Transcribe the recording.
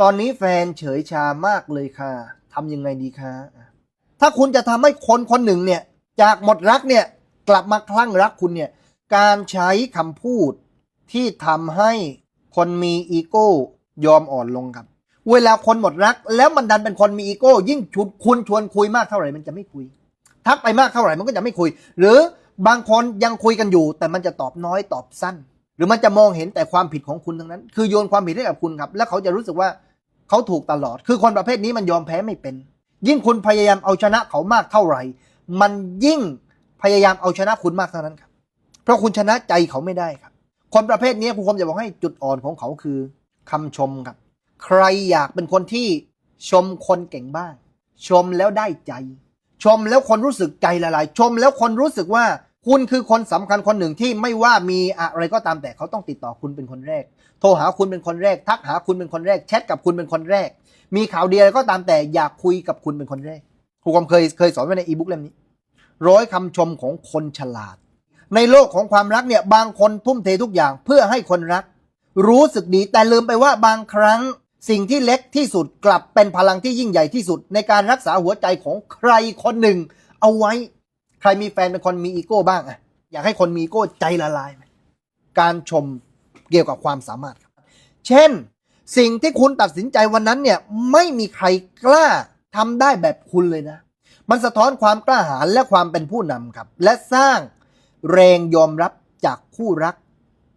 ตอนนี้แฟนเฉยชามากเลยค่ะทำยังไงดีคะถ้าคุณจะทำให้คนคนหนึ่งเนี่ย จากหมดรักเนี่ยกลับมาคลั่งรักคุณเนี่ย การใช้คำพูดที่ทำให้คนมีอีโก้ยอมอ่อนลงครับ เวลาคนหมดรัก แล้วมันดันเป็นคนมีอีโก้ ยิ่งชุดคุณชวนคุยมากเท่าไหร่มันจะไม่คุย ทักไปมากเท่าไหร่มันก็จะไม่คุย หรือบางคนยังคุยกันอยู่ แต่มันจะตอบน้อยตอบสั้น หรือมันจะมองเห็นแต่ความผิดของคุณทั้งนั้น คือโยนความผิดให้กับคุณครับ แล้วเขาจะรู้สึกว่า เขาถูกตลอด คือคนประเภทนี้มันยอมแพ้ไม่เป็น ยิ่งคุณพยายามเอาชนะเขามากเท่าไหร่ มันยิ่งพยายามเอาชนะคุณมากเท่านั้นครับ เพราะคุณชนะใจเขาไม่ได้ครับ คนประเภทนี้ครูคมจะบอกให้จุดอ่อนของเขาคือคำชมครับ ใครอยากเป็นคนที่ชมคนเก่งบ้าง ชมแล้วได้ใจ ชมแล้วคนรู้สึกใจละลาย ชมแล้วคนรู้สึกว่า คุณคือคนสำคัญคนหนึ่งที่ไม่ว่ามีอะไรก็ตามแต่เขาต้องติดต่อคุณเป็นคนแรก โทรหาคุณเป็นคนแรก ทักหาคุณเป็นคนแรก แชทกับคุณเป็นคนแรก มีข่าวดีอะไรก็ตามแต่อยากคุยกับคุณเป็นคนแรก ครูกมเคยเคยสอนไว้ในอีบุ๊กเล่มนี้ ร้อยคำชมของคนฉลาด ในโลกของความรักเนี่ยบางคนทุ่มเททุกอย่างเพื่อให้คนรัก รู้สึกดีแต่ลืมไปว่าบางครั้งสิ่งที่เล็กที่สุดกลับเป็นพลังที่ยิ่งใหญ่ที่สุด ในการรักษาหัวใจของใครคนหนึ่ง เอาไว้ ใครมีแฟนเป็นคนมีอีโก้บ้างอะอยากให้คนมีอีโก้ใจละลายไหมการชมเกี่ยวกับความสามารถครับ เช่น สิ่งที่คุณตัดสินใจวันนั้นเนี่ยไม่มีใครกล้าทำได้แบบคุณเลยนะ มันสะท้อนความกล้าหาญและความเป็นผู้นำครับ และสร้างแรงยอมรับจากคู่รัก